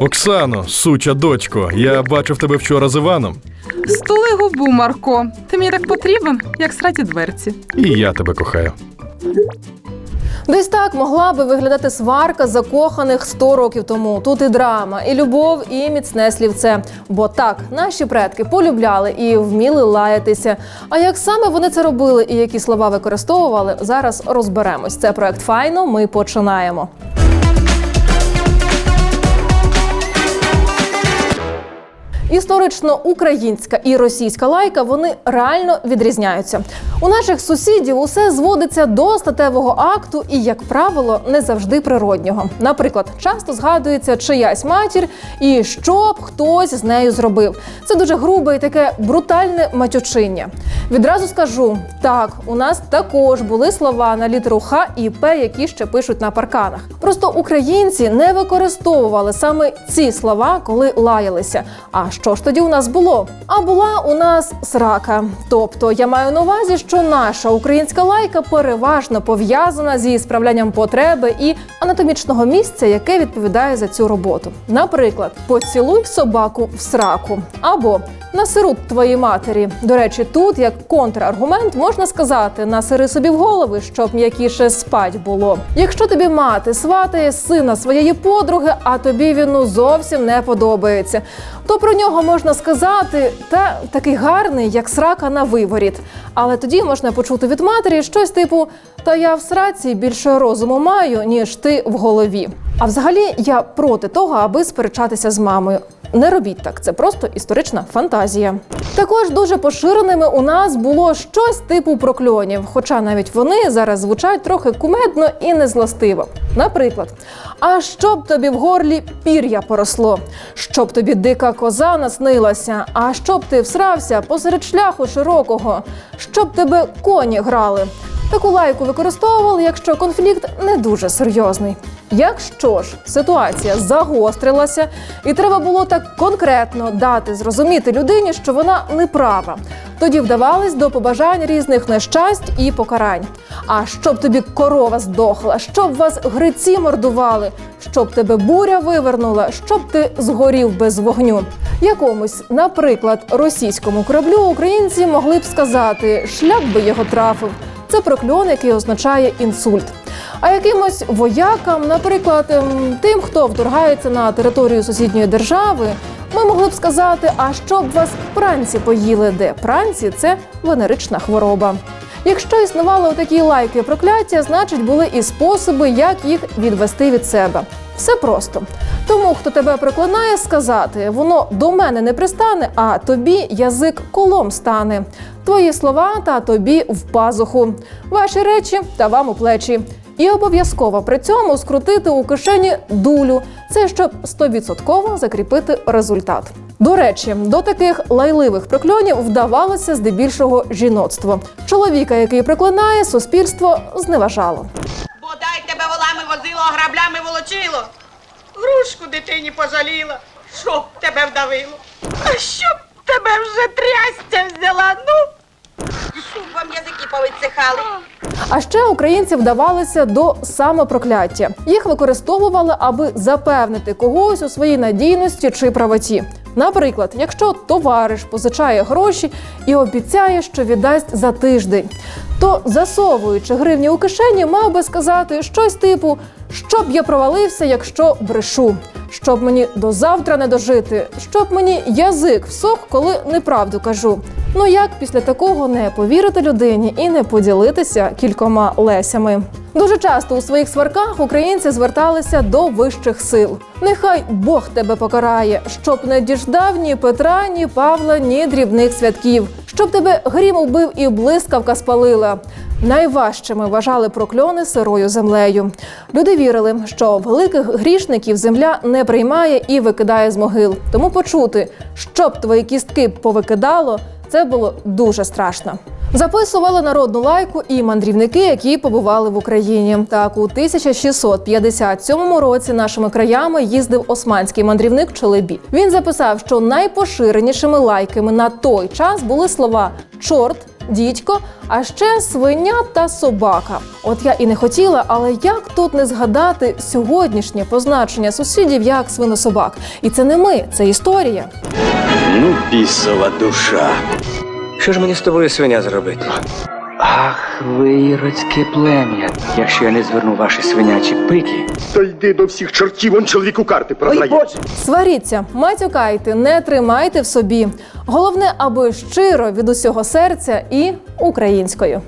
Оксано, суча дочко, я бачив тебе вчора з Іваном, Стули губу, Марко. Ти мені так потрібен, як сраті дверці. і я тебе кохаю. Десь так могла би виглядати сварка закоханих 100 років тому. Тут і драма, і любов, і міцне слівце. Бо так, наші предки полюбляли і вміли лаятися. А як саме вони це робили і які слова використовували, зараз розберемось. Це проект Файно. Ми починаємо. Історично українська і російська лайка вони реально відрізняються. У наших сусідів усе зводиться до статевого акту і, як правило, не завжди природнього. Наприклад, часто згадується чиясь матір і що б хтось з нею зробив. Це дуже грубе і таке брутальне матючиння. Відразу скажу: так, у нас також були слова на літеру Х і П, які ще пишуть на парканах. Просто українці не використовували саме ці слова, коли лаялися. А що ж тоді у нас було? А була у нас срака. Тобто я маю на увазі, що наша українська лайка переважно пов'язана зі справлянням потреби і анатомічного місця, яке відповідає за цю роботу. Наприклад, поцілуй собаку в сраку або насиру твоїй матері. До речі, тут як контраргумент можна сказати насири собі в голови, щоб м'якіше спать було. Якщо тобі мати сватає сина своєї подруги, а тобі він ну зовсім не подобається, то про нього можна сказати та такий гарний, як срака на виворіт. Але тоді можна почути від матері щось типу: Та я в сраці більше розуму маю, ніж ти в голові. А взагалі я проти того, аби сперечатися з мамою. Не робіть так, це просто історична фантазія. Також дуже поширеними у нас було щось типу прокльонів, хоча навіть вони зараз звучать трохи кумедно і незлостиво. Наприклад, а щоб тобі в горлі пір'я поросло, щоб тобі дика коза наснилася, а щоб ти всрався посеред шляху широкого, щоб тебе коні грали. Таку лайку використовували, якщо конфлікт не дуже серйозний. Якщо ж ситуація загострилася, і треба було так конкретно дати зрозуміти людині, що вона не права, тоді вдавались до побажань різних нещасть і покарань. А щоб тобі корова здохла, щоб вас гриці мордували, щоб тебе буря вивернула, щоб ти згорів без вогню. Якомусь, наприклад, російському кораблю українці могли б сказати, шлях би його трафив. Це прокльон, який означає інсульт. А якимось воякам, наприклад, ем, тим, хто вторгається на територію сусідньої держави, ми могли б сказати, а що б вас пранці поїли, де пранці це венерична хвороба. Якщо існували такі лайки прокляття, значить були і способи, як їх відвести від себе. Все просто. Тому, хто тебе проклинає, сказати, воно до мене не пристане, а тобі язик колом стане. Твої слова та тобі в пазуху, ваші речі та вам у плечі. І обов'язково при цьому скрутити у кишені дулю. Це щоб стовідсотково закріпити результат. До речі, до таких лайливих прокльонів вдавалося здебільшого жіноцтво. Чоловіка, який проклинає, суспільство зневажало. Бодай тебе волами возило, а граблями волочило. Грушку дитині пожаліла, щоб тебе вдавило. А щоб тебе вже трястя взяла, ну. Щоб вам язики повідсихали. А ще українці вдавалися до самопрокляття. Їх використовували, аби запевнити когось у своїй надійності чи правоті. Наприклад, якщо товариш позичає гроші і обіцяє, що віддасть за тиждень, то засовуючи гривні у кишені, мав би сказати щось типу: щоб я провалився, якщо брешу, щоб мені до завтра не дожити, щоб мені язик всох, коли неправду кажу. Ну як після такого не повірити людині і не поділитися кількома лесями? Дуже часто у своїх сварках українці зверталися до вищих сил. Нехай Бог тебе покарає, щоб не діждав ні Петра, ні Павла, ні дрібних святків, щоб тебе грім убив і блискавка спалила. Найважчими вважали прокльони сирою землею. Люди вірили, що великих грішників земля не приймає і викидає з могил. Тому почути, щоб твої кістки повикидало, це було дуже страшно. Записували народну лайку і мандрівники, які побували в Україні. Так, у 1657 році нашими краями їздив османський мандрівник Чолебі. Він записав, що найпоширенішими лайками на той час були слова чорт, дідько, а ще свиня та собака. От я і не хотіла, але як тут не згадати сьогоднішнє позначення сусідів як свинособак? І це не ми, це історія. Ну, бісова душа. Що ж мені з тобою свиня зробити? Ах, ви іродське плем'я. Якщо я не зверну ваші свинячі пики, То йди до всіх чортів, он чоловіку карти продає. Сваріться, матюкайте, не тримайте в собі. Головне, аби щиро від усього серця і українською.